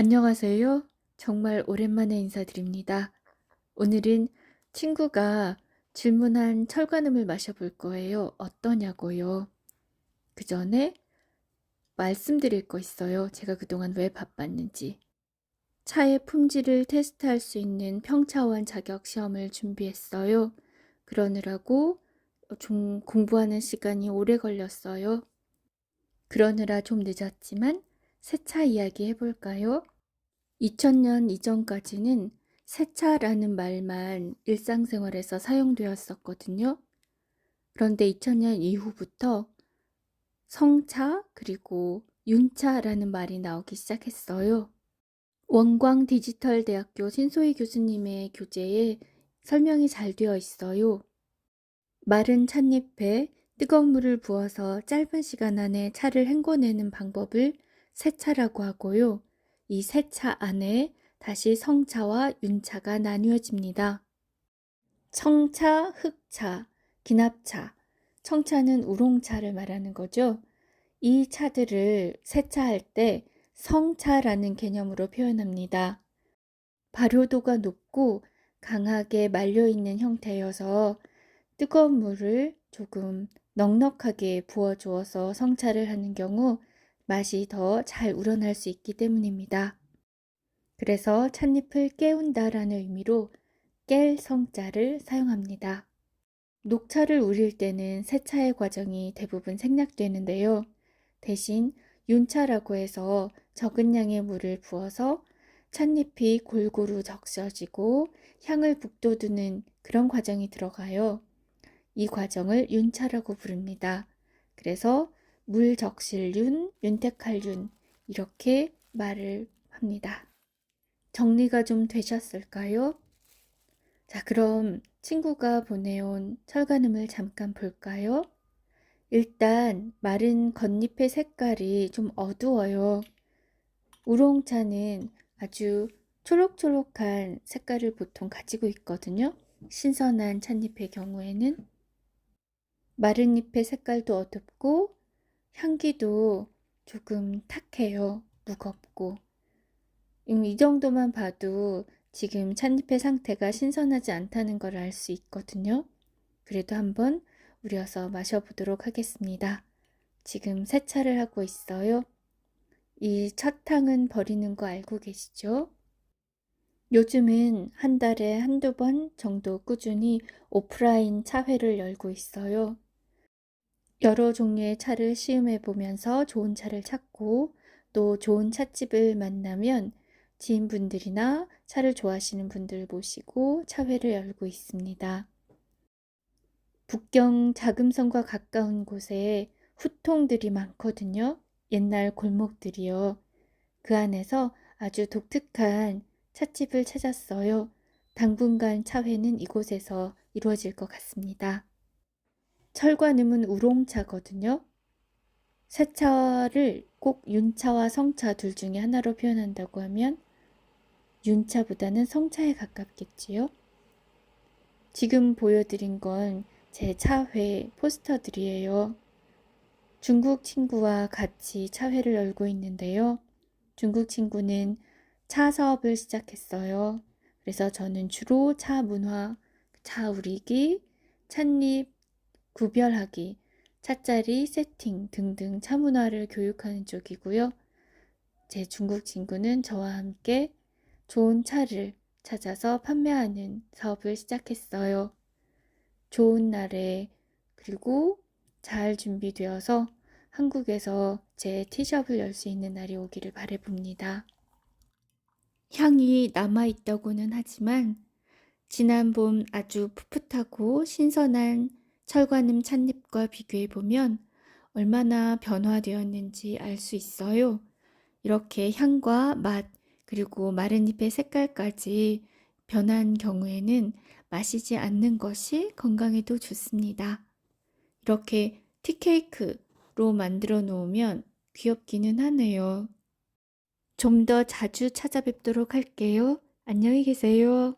안녕하세요. 정말 오랜만에 인사드립니다. 오늘은 친구가 질문한 철간음을 마셔볼 거예요. 어떠냐고요? 그 전에 말씀드릴 거 있어요. 제가 그동안 왜 바빴는지. 차의 품질을 테스트할 수 있는 평차원 자격 시험을 준비했어요. 그러느라고 좀 공부하는 시간이 오래 걸렸어요. 그러느라 좀 늦었지만 세차 이야기 해볼까요? 2000년 이전까지는 세차라는 말만 일상생활에서 사용되었었거든요. 그런데 2000년 이후부터 성차 그리고 윤차라는 말이 나오기 시작했어요. 원광 디지털 대학교 신소희 교수님의 교재에 설명이 잘 되어 있어요. 마른 찻잎에 뜨거운 물을 부어서 짧은 시간 안에 차를 헹궈내는 방법을 세차라고 하고요. 이 세차 안에 다시 성차와 윤차가 나뉘어집니다. 청차, 흑차, 기납차. 청차는 우롱차를 말하는 거죠. 이 차들을 세차할 때 성차라는 개념으로 표현합니다. 발효도가 높고 강하게 말려있는 형태여서 뜨거운 물을 조금 넉넉하게 부어주어서 성차를 하는 경우 맛이 더 잘 우러날 수 있기 때문입니다. 그래서 찻잎을 깨운다 라는 의미로 깰 성자를 사용합니다. 녹차를 우릴 때는 세차의 과정이 대부분 생략되는데요. 대신 윤차라고 해서 적은 양의 물을 부어서 찻잎이 골고루 적셔지고 향을 북돋우는 그런 과정이 들어가요. 이 과정을 윤차라고 부릅니다. 그래서 물적실윤, 윤택할윤 이렇게 말을 합니다. 정리가 좀 되셨을까요? 자, 그럼 친구가 보내온 철간음을 잠깐 볼까요? 일단 마른 겉잎의 색깔이 좀 어두워요. 우롱차는 아주 초록초록한 색깔을 보통 가지고 있거든요. 신선한 찻잎의 경우에는 마른 잎의 색깔도 어둡고 향기도 조금 탁해요. 무겁고. 음, 이 정도만 봐도 지금 찻잎의 상태가 신선하지 않다는 걸 알 수 있거든요. 그래도 한번 우려서 마셔보도록 하겠습니다. 지금 세차를 하고 있어요. 이 첫탕은 버리는 거 알고 계시죠? 요즘은 한 달에 한두 번 정도 꾸준히 오프라인 차회를 열고 있어요. 여러 종류의 차를 시음해 보면서 좋은 차를 찾고 또 좋은 찻집을 만나면 지인분들이나 차를 좋아하시는 분들 모시고 차회를 열고 있습니다. 북경 자금성과 가까운 곳에 후통들이 많거든요. 옛날 골목들이요. 그 안에서 아주 독특한 찻집을 찾았어요. 당분간 차회는 이곳에서 이루어질 것 같습니다. 철관음은 우롱차거든요. 세차를 꼭 윤차와 성차 둘 중에 하나로 표현한다고 하면 윤차보다는 성차에 가깝겠지요. 지금 보여드린 건 제 차회 포스터들이에요. 중국 친구와 같이 차회를 열고 있는데요. 중국 친구는 차 사업을 시작했어요. 그래서 저는 주로 차 문화, 차 우리기, 찻잎 구별하기, 차자리 세팅 등등 차 문화를 교육하는 쪽이고요. 제 중국 친구는 저와 함께 좋은 차를 찾아서 판매하는 사업을 시작했어요. 좋은 날에 그리고 잘 준비되어서 한국에서 제 티숍을 열 수 있는 날이 오기를 바래봅니다. 향이 남아있다고는 하지만 지난 봄 아주 풋풋하고 신선한 철관음 찻잎과 비교해 보면 얼마나 변화되었는지 알 수 있어요. 이렇게 향과 맛, 그리고 마른 잎의 색깔까지 변한 경우에는 마시지 않는 것이 건강에도 좋습니다. 이렇게 티케이크로 만들어 놓으면 귀엽기는 하네요. 좀 더 자주 찾아뵙도록 할게요. 안녕히 계세요.